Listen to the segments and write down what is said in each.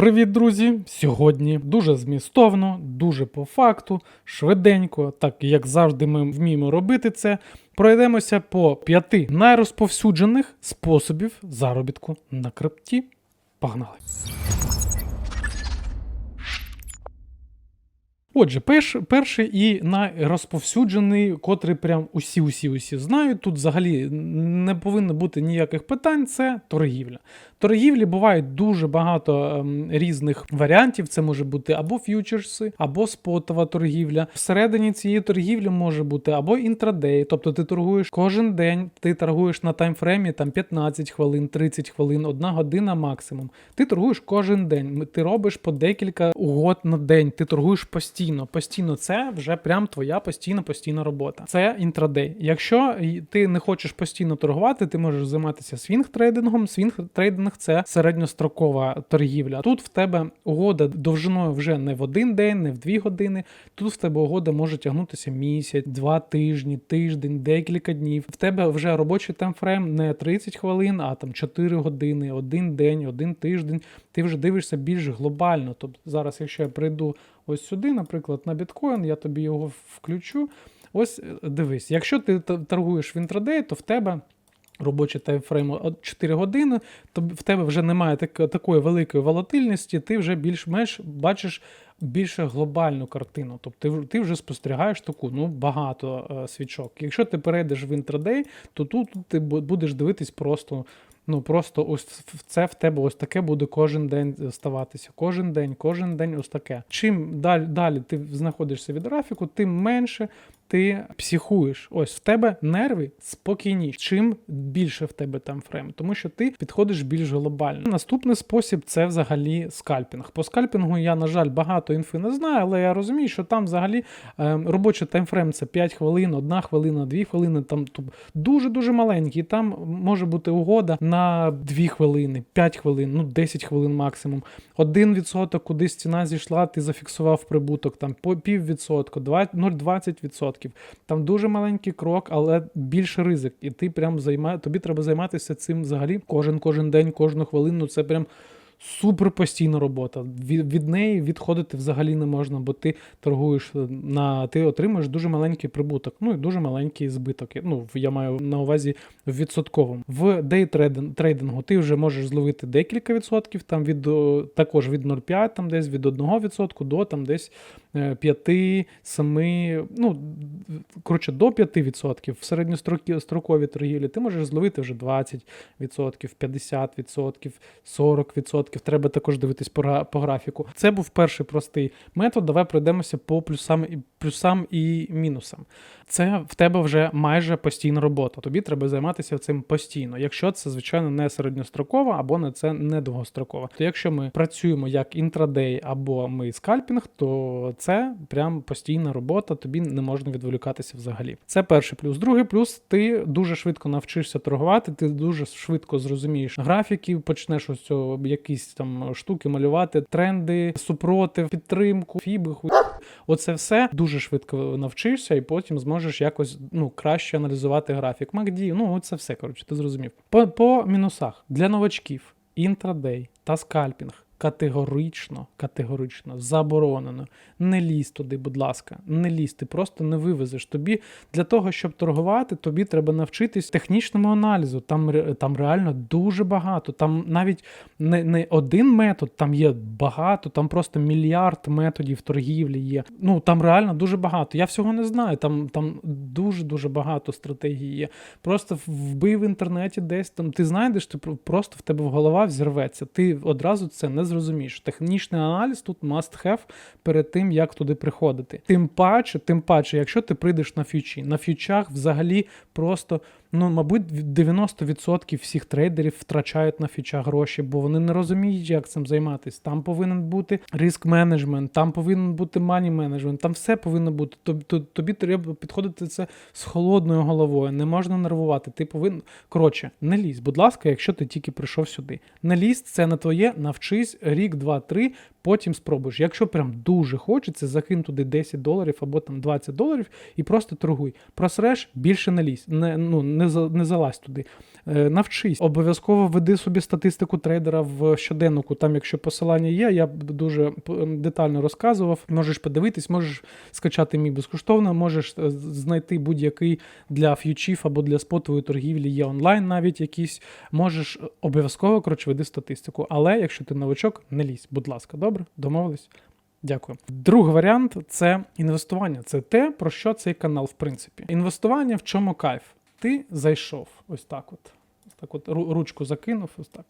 Привіт, друзі! Сьогодні дуже змістовно, дуже по факту, швиденько, так як завжди ми вміємо робити це. Пройдемося по п'яти найрозповсюджених способів заробітку на крипті. Погнали! Отже, перш, перший і найрозповсюджений, котрий прям усі, усі, усі знають. Тут взагалі не повинно бути ніяких питань. Це торгівля. Торгівлі бувають дуже багато ем, різних варіантів. Це може бути або ф'ючерси, або спотова торгівля. Всередині цієї торгівлі може бути або інтрадей, тобто ти торгуєш кожен день, ти торгуєш на таймфреймі там 15 хвилин, 30 хвилин, одна година максимум. Ти торгуєш кожен день. Ти робиш по декілька угод на день. Ти торгуєш постійно. Постійно це вже прям твоя постійна постійна робота. Це інтрадей. Якщо ти не хочеш постійно торгувати, ти можеш займатися свінг трейдингом. Свінг трейдинг це середньострокова торгівля. Тут в тебе угода довжиною вже не в один день, не в дві години. Тут в тебе угода може тягнутися місяць, два тижні, тиждень, декілька днів. В тебе вже робочий таймфрейм не 30 хвилин, а там 4 години, один день, один тиждень. Ти вже дивишся більш глобально. Тобто зараз, якщо я прийду ось сюди, наприклад, на біткоін, я тобі його включу. Ось е, дивись, якщо ти торгуєш в інтрадей, то в тебе. Робочий таймфрейм 4 години, то в тебе вже немає так, такої великої волатильності, ти вже більш-менш бачиш більше глобальну картину. Тобто ти, вже спостерігаєш таку ну, багато е, свічок. Якщо ти перейдеш в інтрадей, то тут ти будеш дивитись просто. Ну просто ось це в тебе ось таке буде кожен день ставатися. Кожен день, кожен день ось таке. Чим далі, далі ти знаходишся від графіку, тим менше ти психуєш. Ось в тебе нерви спокійніші. Чим більше в тебе там фрейм, тому що ти підходиш більш глобально. Наступний спосіб це взагалі скальпінг. По скальпінгу я, на жаль, багато інфи не знаю, але я розумію, що там взагалі е, робочий таймфрейм це 5 хвилин, 1 хвилина, 2 хвилини. Там дуже-дуже маленький. Там може бути угода на 2 хвилини, 5 хвилин, ну 10 хвилин максимум. 1% кудись ціна зійшла, ти зафіксував прибуток, там по піввідсотку, 0,20%. Там дуже маленький крок, але більше ризик. І ти прям займає, тобі треба займатися цим взагалі кожен кожен день, кожну хвилину. Це прям. Супер постійна робота. Від, від неї відходити взагалі не можна, бо ти торгуєш на ти отримуєш дуже маленький прибуток, ну і дуже маленький збиток. Ну, я маю на увазі в відсотковому. В дейтрейдингу ти вже можеш зловити декілька відсотків, там від також від 0,5, там десь від 1% до там десь е, 5, 7, ну коротше, до 5% в середньостроковій торгівлі ти можеш зловити вже 20%, 50%, 40%. Треба також дивитись по, по графіку. Це був перший простий метод. Давай пройдемося по плюсам і плюсам і мінусам. Це в тебе вже майже постійна робота. Тобі треба займатися цим постійно. Якщо це, звичайно, не середньострокова або не це не довгострокова. То якщо ми працюємо як інтрадей або ми скальпінг, то це прям постійна робота, тобі не можна відволікатися взагалі. Це перший плюс. Другий плюс ти дуже швидко навчишся торгувати, ти дуже швидко зрозумієш графіки, почнеш ось цього якісь там штуки малювати, тренди, супротив, підтримку, фіби, хуй. Оце все дуже швидко навчишся, і потім зможеш якось ну краще аналізувати графік. MACD, ну це все коротше, ти зрозумів. По, по мінусах для новачків інтрадей та скальпінг. Категорично, категорично заборонено. Не лізь туди, будь ласка, не лізь, ти просто не вивезеш. Тобі для того, щоб торгувати, тобі треба навчитись технічному аналізу. Там, там реально дуже багато. Там навіть не, не один метод, там є багато, там просто мільярд методів торгівлі є. Ну там реально дуже багато. Я всього не знаю. Там, там дуже дуже багато стратегій є. Просто вбий в інтернеті десь там. Ти знайдеш, ти просто в тебе в голова взірветься. Ти одразу це не зрозумієш. Технічний аналіз тут must have перед тим, як туди приходити. Тим паче, тим паче, якщо ти прийдеш на фьючі, на фьючах взагалі просто. Ну, мабуть, 90% всіх трейдерів втрачають на фічах гроші, бо вони не розуміють, як цим займатися. Там повинен бути риск менеджмент, там повинен бути мані менеджмент, там все повинно бути. Тоб- Тобі треба підходити це з холодною головою, не можна нервувати. Ти повинен. Коротше, не лізь, будь ласка, якщо ти тільки прийшов сюди. Не лізь, це не твоє, навчись рік, два, три, потім спробуєш. Якщо прям дуже хочеться, закинь туди 10 доларів або там 20 доларів і просто торгуй. Просреш, більше не лізь. Не, ну, не, за- не залазь туди. Е, Навчись, обов'язково веди собі статистику трейдера в щоденнику. Там, якщо посилання є, я дуже детально розказував. Можеш подивитись, можеш скачати мій безкоштовно, можеш е, знайти будь-який для ф'ючів або для спотової торгівлі. Є онлайн навіть якісь. Можеш е, обов'язково коротше, веди статистику. Але якщо ти новачок, не лізь, будь ласка, добре? Домовились? Дякую. Другий варіант це інвестування. Це те, про що цей канал, в принципі. Інвестування в чому кайф? Ти зайшов ось так от. Ось так от ручку закинув, ось так.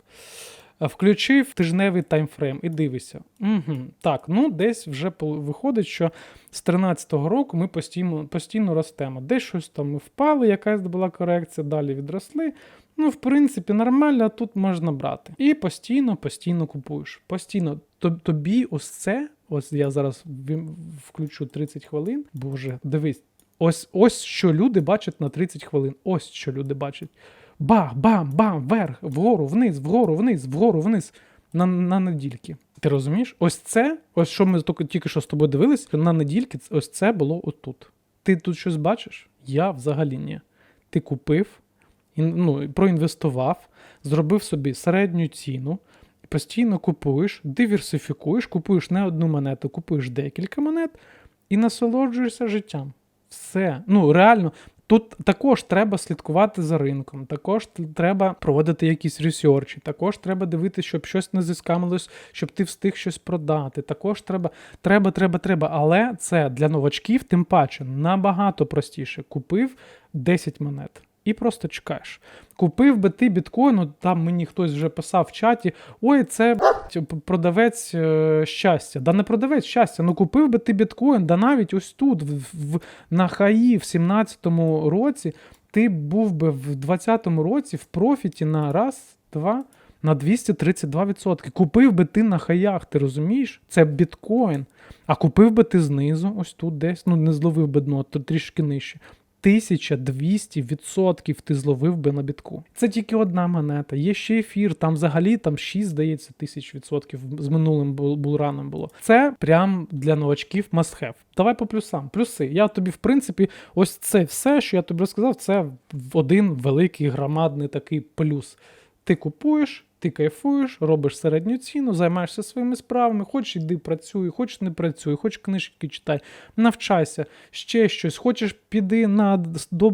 Е, Включив тижневий таймфрейм і дивишся. Угу. Так, ну десь вже виходить, що з 13-го року ми постійно, постійно ростемо. Десь щось там впали, якась була корекція, далі відросли. Ну, в принципі, нормально, тут можна брати. І постійно, постійно купуєш. Постійно. Тобі ось це, ось я зараз включу 30 хвилин. Боже, дивись, ось ось що люди бачать на 30 хвилин. Ось що люди бачать. Бах, бам, бам, вверх, вгору, вниз, вгору, вниз, вгору, вниз. На, на недільки. Ти розумієш? Ось це, ось що ми тільки що з тобою дивились, на недільки, ось це було отут. Ти тут щось бачиш? Я взагалі ні. Ти купив, ну, проінвестував, зробив собі середню ціну, постійно купуєш, диверсифікуєш, купуєш не одну монету, купуєш декілька монет і насолоджуєшся життям. Все. Ну, реально. Тут також треба слідкувати за ринком, також треба проводити якісь ресерчі, також треба дивитися, щоб щось не зіскамилось, щоб ти встиг щось продати. Також треба, треба, треба, треба. Але це для новачків, тим паче, набагато простіше. Купив 10 монет. І просто чекаєш. Купив би ти біткоін, ну, там мені хтось вже писав в чаті: ой, це продавець е, щастя. Да не продавець щастя. Ну купив би ти біткоін, да навіть ось тут, в, на хаї в 17-му році, ти був би в 20-му році в профіті на раз, два, на 232%. Купив би ти на хаях, ти розумієш? Це біткоін. А купив би ти знизу, ось тут десь, ну не зловив би дно, то трішки нижче. 1200% ти зловив би на бітку. Це тільки одна монета. Є ще ефір, там взагалі там 6, здається, тисяч відсотків з минулим бул- булраном було. Це прям для новачків must have. Давай по плюсам. Плюси. Я тобі, в принципі, ось це все, що я тобі розказав, це один великий громадний такий плюс. Ти купуєш, ти кайфуєш, робиш середню ціну, займаєшся своїми справами, хоч іди працюй, хоч не працюй, хоч книжки читай, навчайся, ще щось. Хочеш, піди на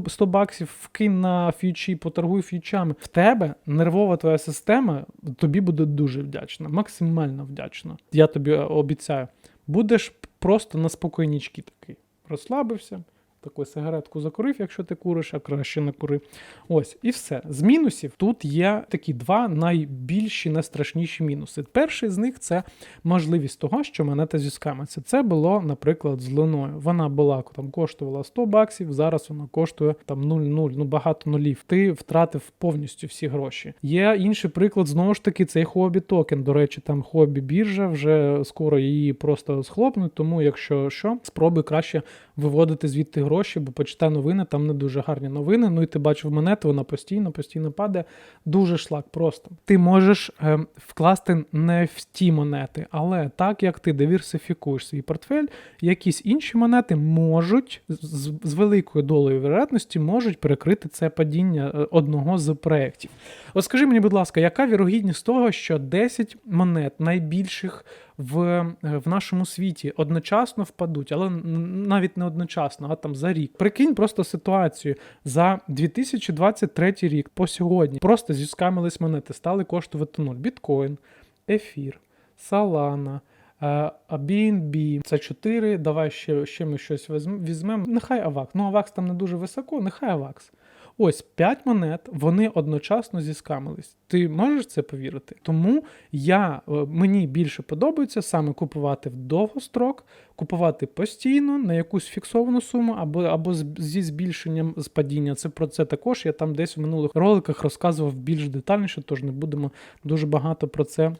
100 баксів, вкинь на фьючі, поторгуй фьючами. В тебе нервова твоя система тобі буде дуже вдячна, максимально вдячна. Я тобі обіцяю. Будеш просто на спокійнічки такий. Розслабився. Таку сигаретку закурив, якщо ти куриш, а краще не кури. Ось, і все. З мінусів тут є такі два найбільші, найстрашніші мінуси. Перший з них це можливість того, що монета зіскамиться. Це було, наприклад, з луною. Вона була там коштувала 100 баксів, зараз вона коштує там 0,0, ну багато нулів. Ти втратив повністю всі гроші. Є інший приклад, знову ж таки, цей хобі токен. До речі, там хобі біржа вже скоро її просто схлопнуть. Тому, якщо що, спробуй краще виводити звідти гроші, бо почитай новини, там не дуже гарні новини. Ну і ти бачив монету, вона постійно, постійно падає. Дуже шлак просто. Ти можеш е, вкласти не в ті монети, але так як ти диверсифікуєш свій портфель, якісь інші монети можуть з, з великою долею вероятності можуть перекрити це падіння е, одного з проєктів. От скажи мені, будь ласка, яка вірогідність того, що 10 монет найбільших в, е, в нашому світі одночасно впадуть, але навіть не одночасно, а там за рік. Прикинь просто ситуацію за 2023 рік по сьогодні. Просто зіскамились монети, стали коштувати нуль. Біткоін, ефір, Solana, е, BNB, це 4. Давай ще, ще ми щось візьм- візьмемо. Нехай AVAX. Ну, AVAX там не дуже високо, нехай AVAX. Ось 5 монет, вони одночасно зіскамились. Ти можеш це повірити? Тому я, е, мені більше подобається саме купувати в довгострок, купувати постійно на якусь фіксовану суму, або, або зі збільшенням з падіння. Це про це також. Я там десь в минулих роликах розказував більш детальніше, тож не будемо дуже багато про це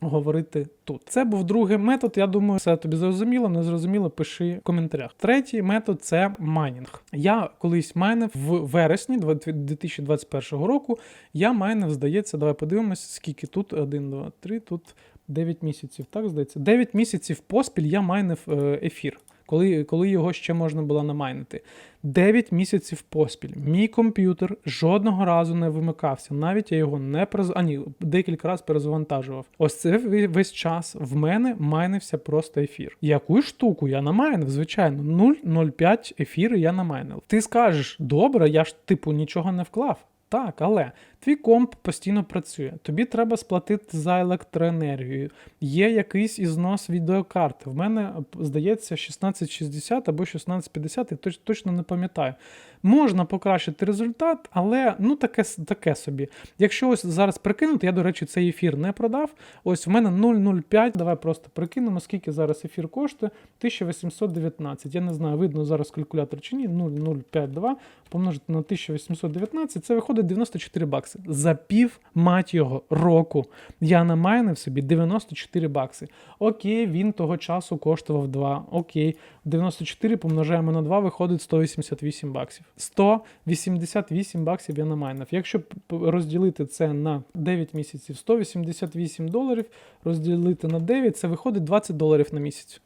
говорити тут. Це був другий метод. Я думаю, все тобі зрозуміло, не зрозуміло, пиши в коментарях. Третій метод це майнінг. Я колись майнив в вересні 2021 року. Я майнив, здається, давай подивимось, скільки тут. 1, 2, 3, тут 9 місяців. Так, здається. 9 місяців поспіль я майнив е, ефір. Коли, коли його ще можна було намайнити. 9 місяців поспіль. Мій комп'ютер жодного разу не вимикався. Навіть я його не перез... а, ні, декілька разів перезавантажував. Ось це весь час в мене майнився просто ефір. Яку штуку я намайнив, звичайно, 0,05 ефіри я намайнив. Ти скажеш, добре, я ж типу нічого не вклав. Так, але твій комп постійно працює. Тобі треба сплатити за електроенергію. Є якийсь ізнос відеокарти. В мене, здається, 1660 або 1650, я точно не пам'ятаю. Можна покращити результат, але ну таке, таке собі. Якщо ось зараз прикинути, я, до речі, цей ефір не продав. Ось в мене 0,05. Давай просто прикинемо, скільки зараз ефір коштує. 1819. Я не знаю, видно зараз калькулятор чи ні. 0,052 помножити на 1819, це виходить 94 бакси. За пів мать його року я намайнив собі 94 бакси. Окей, він того часу коштував 2. Окей, 94 помножаємо на 2, виходить 188 баксів. 188 баксів я намайнив. Якщо розділити це на 9 місяців, 188 доларів розділити на 9, це виходить 20 доларів на місяць.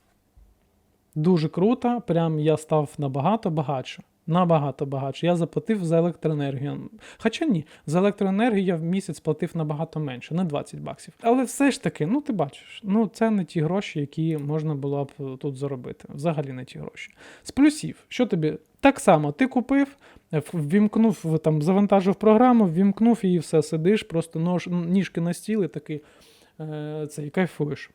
Дуже круто, прям я став набагато багатше. Набагато багатше. Я заплатив за електроенергію. Хоча ні, за електроенергію я в місяць платив набагато менше, не 20 баксів. Але все ж таки, ну ти бачиш, ну це не ті гроші, які можна було б е, тут заробити. Взагалі не ті гроші. З плюсів, що тобі? Так само, ти купив, е, ввімкнув, там, завантажив програму, ввімкнув і все, сидиш, просто нож, ніжки на стіл і такий е, цей, кайфуєш.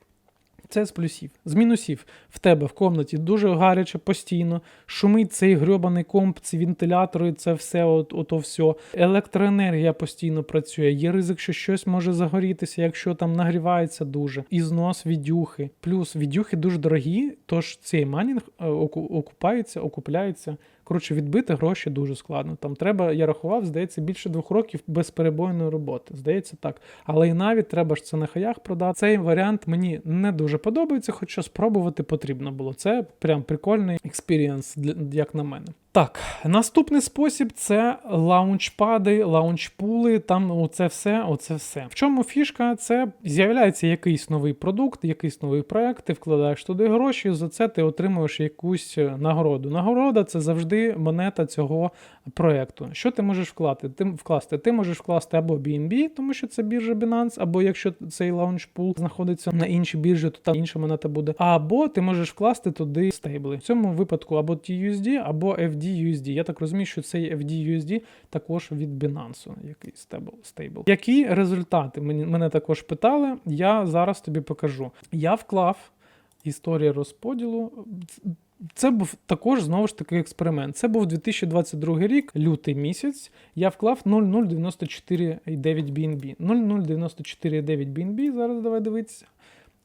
Це з плюсів. З мінусів в тебе в комнаті дуже гаряче постійно, шумить цей грьобаний комп, ці вентилятори, це все, от, ото все. Електроенергія постійно працює. Є ризик, що щось може загорітися, якщо там нагрівається дуже. І знос відюхи. Плюс відюхи дуже дорогі, тож цей майнінг е, оку- окупається, окупляється. Коротше, відбити гроші дуже складно. Там треба, я рахував, здається, більше двох років безперебойної роботи. Здається, так. Але і навіть треба ж це на хаях продати. Цей варіант мені не дуже подобається, хоча спробувати потрібно було. Це прям прикольний експірієнс, як на мене. Так, наступний спосіб це лаунчпади, лаунчпули, там оце все, оце все. В чому фішка? Це з'являється якийсь новий продукт, якийсь новий проект, ти вкладаєш туди гроші, за це ти отримуєш якусь е, нагороду. Нагорода це завжди монета цього проекту. Що ти можеш вкласти? Ти вкласти? Ти можеш вкласти або BNB, тому що це біржа Binance, або якщо цей лаунчпул знаходиться на іншій біржі, то там інша монета буде. Або ти можеш вкласти туди стейбли. В цьому випадку або TUSD, або FDUSD. Я так розумію, що цей FDUSD також від Binance, який стейбл. стейбл. Які результати? Мені мене також питали. Я зараз тобі покажу. Я вклав історія розподілу. Це був також знову ж таки експеримент. Це був 2022 рік, лютий місяць. Я вклав 0,094,9 BNB. 0,094,9 BNB. Зараз давай дивитися.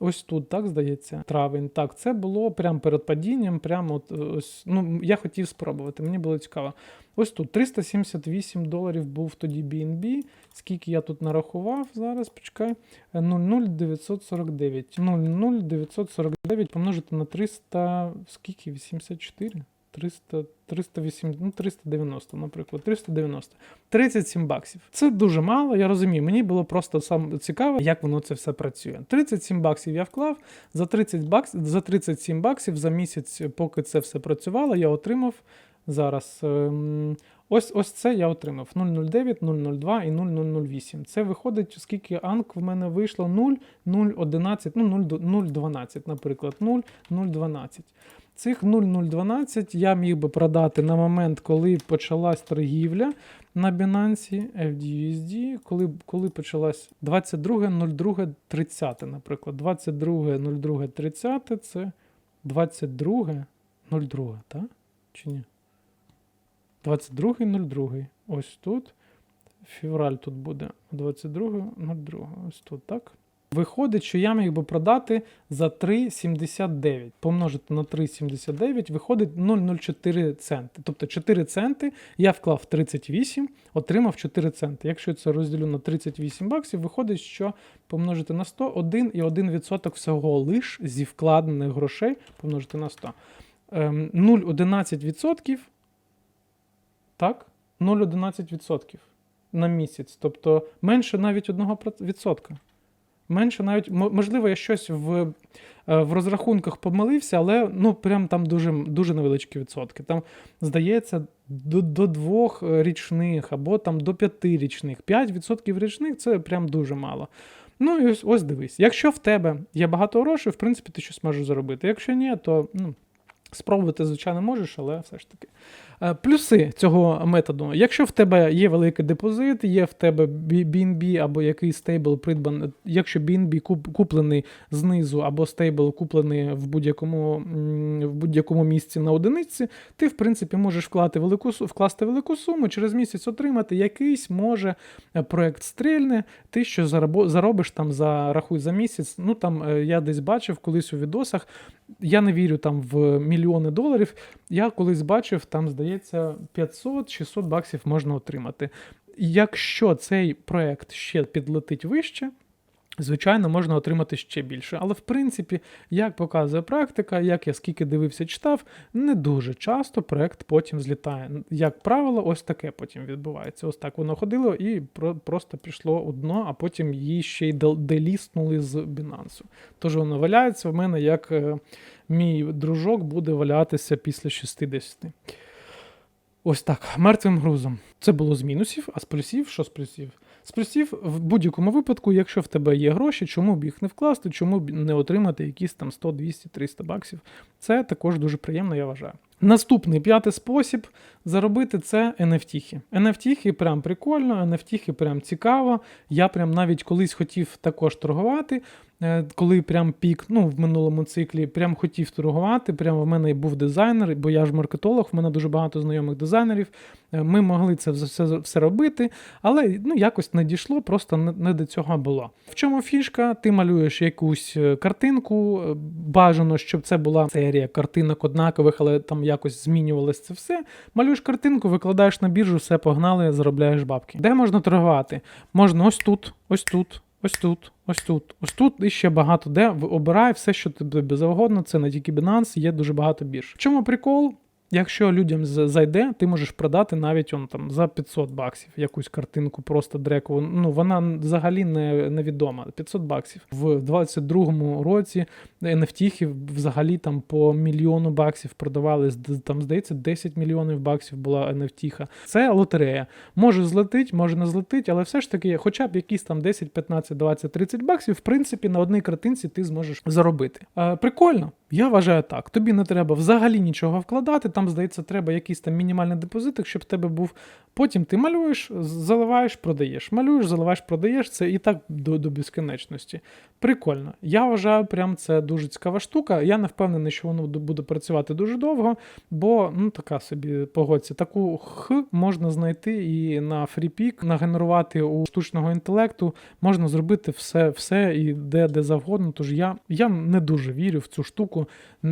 Ось тут, так здається, травень. Так, це було прямо перед падінням. Прямо от ось. Ну, я хотів спробувати, мені було цікаво. Ось тут 378 доларів був тоді BNB. Скільки я тут нарахував зараз, почекай. 00949. 00949 помножити на 300. Скільки? 84? 300, 308, ну 390, наприклад, 390. 37 баксів. Це дуже мало, я розумію. Мені було просто сам цікаво, як воно це все працює. 37 баксів я вклав. За 30 баксів, за 37 баксів за місяць, поки це все працювало, я отримав зараз. ем, Ось ось це я отримав 009, 002 і 0008. Це виходить, скільки анк в мене вийшло 0, 011, ну 0, 012, наприклад, 0, 012. Цих 0,012 я міг би продати на момент, коли почалась торгівля на Binance FDUSD, коли, коли почалась 22.02.30, наприклад. 22.02.30 це 22.02, так? Чи ні? 22.02. Ось тут. Февраль тут буде 22.02. Ось тут, так? Виходить, що я міг би продати за 3,79. Помножити на 3,79 виходить 0,04 центи. Тобто 4 центи я вклав 38, отримав 4 центи. Якщо це розділю на 38 баксів, виходить, що помножити на 100 1,1% всього лиш зі вкладених грошей помножити на 100. Ем, 0,11%. Так? 0,11% на місяць. Тобто менше навіть 1%. Менше навіть можливо, я щось в, е, в розрахунках помилився, але ну прям там дуже, дуже невеличкі відсотки. Там здається до, до двох річних або там до п'яти річних. 5% річних це прям дуже мало. Ну і ось, ось дивись. Якщо в тебе є багато грошей, в принципі, ти щось можеш заробити. Якщо ні, то ну, спробувати, звичайно, можеш, але все ж таки. Е, Плюси цього методу. Якщо в тебе є великий депозит, є в тебе BNB або якийсь стейбл придбаний, якщо BNB куп- куплений знизу або стейбл куплений в будь-якому, в будь-якому місці на одиниці, ти, в принципі, можеш вкласти велику, вкласти велику суму, через місяць отримати якийсь, може, проект стрільне, ти що заробиш там за рахуй за місяць. Ну там е, я десь бачив колись у відосах. Я не вірю там в мільйони доларів. Я колись бачив, там, здається, 500-600 баксів можна отримати. Якщо цей проект ще підлетить вище, звичайно, можна отримати ще більше. Але в принципі, як показує практика, як я скільки дивився, читав, не дуже часто проект потім злітає. Як правило, ось таке потім відбувається. Ось так воно ходило і про- просто пішло у дно, а потім її ще й дел- деліснули з Binance. Тож воно валяється в мене, як е, мій дружок буде валятися після 60. Ось так, мертвим грузом. Це було з мінусів, а з плюсів, що з плюсів? З в будь-якому випадку, якщо в тебе є гроші, чому б їх не вкласти, чому б не отримати якісь там 100, 200, 300 баксів. Це також дуже приємно, я вважаю. Наступний п'ятий спосіб заробити це NFT. NFT прям прикольно, NFT прям цікаво. Я прям навіть колись хотів також торгувати. е, Коли прям пік, ну в минулому циклі, прям хотів торгувати. Прямо в мене був дизайнер, бо я ж маркетолог, в мене дуже багато знайомих дизайнерів. Е, Ми могли це все, все робити, але ну якось не дійшло, просто не, до цього було. В чому фішка? Ти малюєш якусь е, картинку, бажано, щоб це була серія картинок однакових, але там якось змінювалось це все. Малюєш картинку, викладаєш на біржу, все погнали, заробляєш бабки. Де можна торгувати? Можна ось тут, ось тут. Ось тут, ось тут, ось тут і ще багато де. Обирай все, що тобі завгодно. Це не тільки Binance, є дуже багато бірж. В чому прикол? Якщо людям зайде, ти можеш продати навіть он там за 500 баксів якусь картинку, просто дрекову. Ну вона взагалі не невідома. 500 баксів в 22-му році NFT взагалі там по мільйону баксів продавали. Там здається 10 мільйонів баксів була NFT. Це лотерея. Може злетить, може не злетить, але все ж таки, хоча б якісь там 10, 15, 20, 30 баксів, в принципі, на одній картинці ти зможеш заробити. Е, прикольно. Я вважаю так. Тобі не треба взагалі нічого вкладати. Там, здається, треба якийсь там мінімальний депозитик, щоб в тебе був. Потім ти малюєш, заливаєш, продаєш. Малюєш, заливаєш, продаєш. Це і так до, до безкінечності. Прикольно. Я вважаю, прям це дуже цікава штука. Я не впевнений, що воно буде працювати дуже довго, бо ну така собі погодься. Таку х можна знайти і на фріпік, нагенерувати у штучного інтелекту. Можна зробити все, все і де, де завгодно. Тож я, я не дуже вірю в цю штуку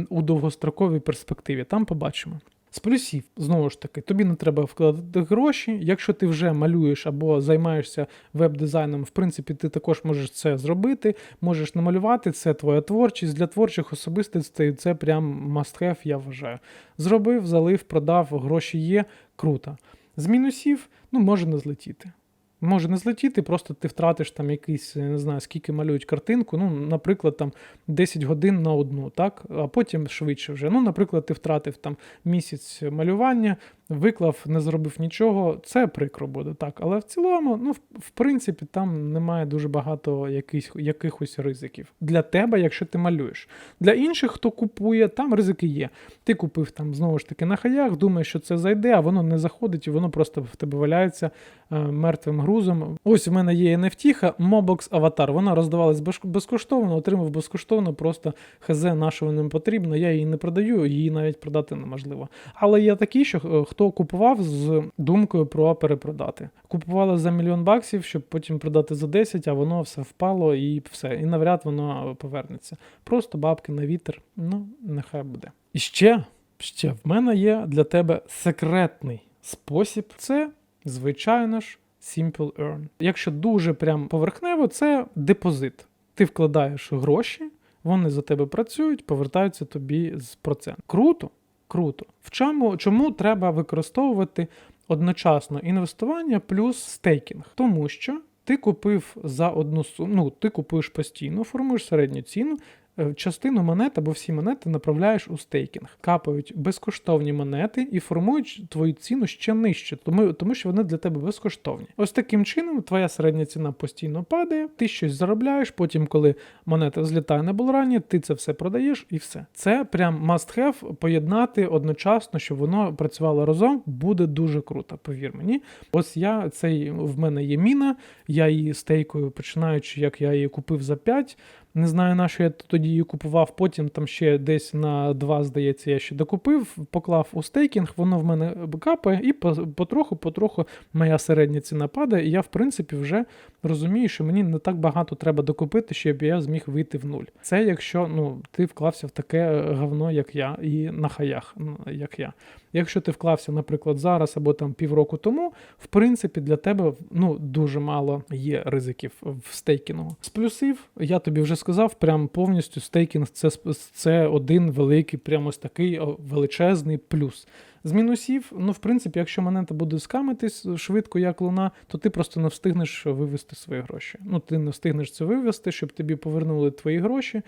у довгостроковій перспективі. Там побачимо. З плюсів, знову ж таки, тобі не треба вкладати гроші. Якщо ти вже малюєш або займаєшся веб-дизайном, в принципі, ти також можеш це зробити, можеш намалювати, це твоя творчість. Для творчих особистостей це прям must have, я вважаю. Зробив, залив, продав, гроші є, круто. З мінусів, ну, може не злетіти. Може не злетіти, просто ти втратиш там якийсь, не знаю, скільки малюють картинку, ну, наприклад, там 10 годин на одну, так, а потім швидше вже. Ну, наприклад, ти втратив там місяць малювання, виклав, не зробив нічого, це прикро буде, так. Але в цілому, ну, в, принципі, там немає дуже багато яких, якихось ризиків. Для тебе, якщо ти малюєш. Для інших, хто купує, там ризики є. Ти купив там знову ж таки на хаях, думаєш, що це зайде, а воно не заходить, і воно просто в тебе валяється е, мертвим грузом. Ось в мене є NFT, Mobox Avatar. Вона роздавалась безкоштовно, отримав безкоштовно, просто хз нашого не потрібно. Я її не продаю, її навіть продати неможливо. Але є такі, що е, хто купував з думкою про перепродати. Купували за мільйон баксів, щоб потім продати за 10, а воно все впало і все. І навряд воно повернеться. Просто бабки на вітер. Ну, нехай буде. І ще, ще в мене є для тебе секретний спосіб. Це, звичайно ж, Simple Earn. Якщо дуже прям поверхнево, це депозит. Ти вкладаєш гроші, вони за тебе працюють, повертаються тобі з процент. Круто, круто. В чому чому треба використовувати одночасно інвестування плюс стейкінг? Тому що Ти купив за одну суму, ну, ти купуєш постійно, формуєш середню ціну. Е, Частину монет або всі монети направляєш у стейкінг. Капають безкоштовні монети і формують твою ціну ще нижче, тому, тому що вони для тебе безкоштовні. Ось таким чином твоя середня ціна постійно падає, ти щось заробляєш. Потім, коли монета злітає на булрані, ти це все продаєш і все. Це прям must have поєднати одночасно, щоб воно працювало разом, буде дуже круто, повір мені. Ось я цей в мене є міна, я її стейкою, починаючи, як я її купив за 5. Не знаю, на що я тоді її купував. Потім там ще десь на два, здається, я ще докупив, поклав у стейкінг, воно в мене капає, і по- потроху-потроху моя середня ціна падає. І я, в принципі, вже розумію, що мені не так багато треба докупити, щоб я зміг вийти в нуль. Це якщо ну, ти вклався в таке говно, як я, і на хаях, як я. Якщо ти вклався, наприклад, зараз або там півроку тому, в принципі, для тебе ну, дуже мало є ризиків в стейкінгу. З плюсів, я тобі вже сказав, прям повністю стейкінг це, це один великий, прямо ось такий величезний плюс. З мінусів, ну, в принципі, якщо монета буде скамитись швидко, як луна, то ти просто не встигнеш вивести свої гроші. Ну, ти не встигнеш це вивести, щоб тобі повернули твої гроші.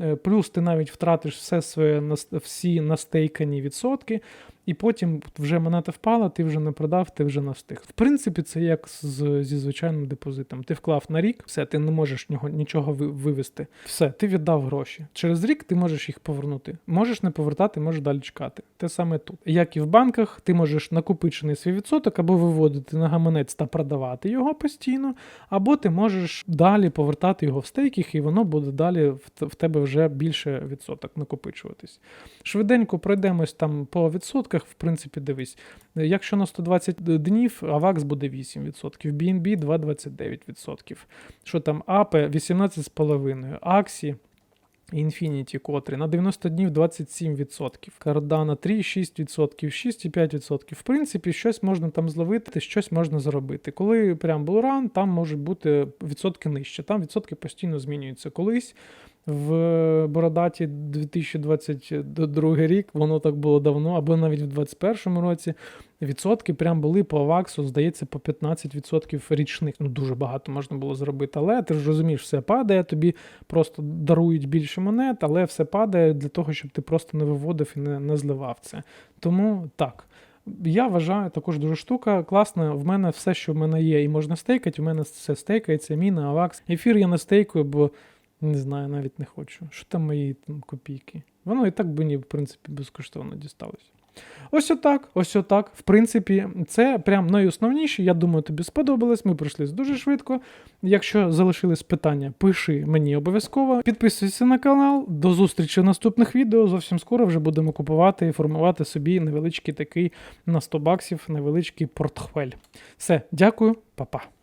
Е, Плюс ти навіть втратиш все своє всі настейкані відсотки, і потім вже монета впала, ти вже не продав, ти вже не встиг. В принципі, це як з, зі звичайним депозитом. Ти вклав на рік, все, ти не можеш нього, нічого ви- вивести. Все, ти віддав гроші. Через рік ти можеш їх повернути. Можеш не повертати, можеш далі чекати. Те саме тут. Як і в банках, ти можеш накопичений свій відсоток або виводити на гаманець та продавати його постійно, або ти можеш далі повертати його в стейкінг, і воно буде далі в тебе вже більше відсоток накопичуватись. Швиденько пройдемось там по відсотках. В принципі, дивись. Якщо на 120 днів, AVAX буде 8%, BNB 2,29%. Що там, APE 18,5%, AXI Infinity котрий на 90 днів 27%, Cardano 3,6%, 6,5%. В принципі, щось можна там зловити, щось можна зробити. Коли прям був ран, там можуть бути відсотки нижче. Там відсотки постійно змінюються. Колись в Бородаті 2022 рік, воно так було давно, або навіть в 2021 році. Відсотки прям були по аваксу, здається, по 15% річних. Ну дуже багато можна було зробити. Але ти ж розумієш, все падає, тобі просто дарують більше монет, але все падає для того, щоб ти просто не виводив і не, не зливав це. Тому так. Я вважаю також дуже штука. Класна. В мене все, що в мене є, і можна стейкати. У мене все стейкається, міна, авакс. Ефір я не стейкую, бо не знаю, навіть не хочу. Що там мої там, копійки? Воно і так би мені, в принципі, безкоштовно дісталось. Ось отак, ось отак. В принципі, це прям найосновніше. Я думаю, тобі сподобалось. Ми пройшли дуже швидко. Якщо залишились питання, пиши мені обов'язково. Підписуйся на канал. До зустрічі в наступних відео. Зовсім скоро вже будемо купувати і формувати собі невеличкий такий на 100 баксів, невеличкий портфель. Все, дякую, па-па.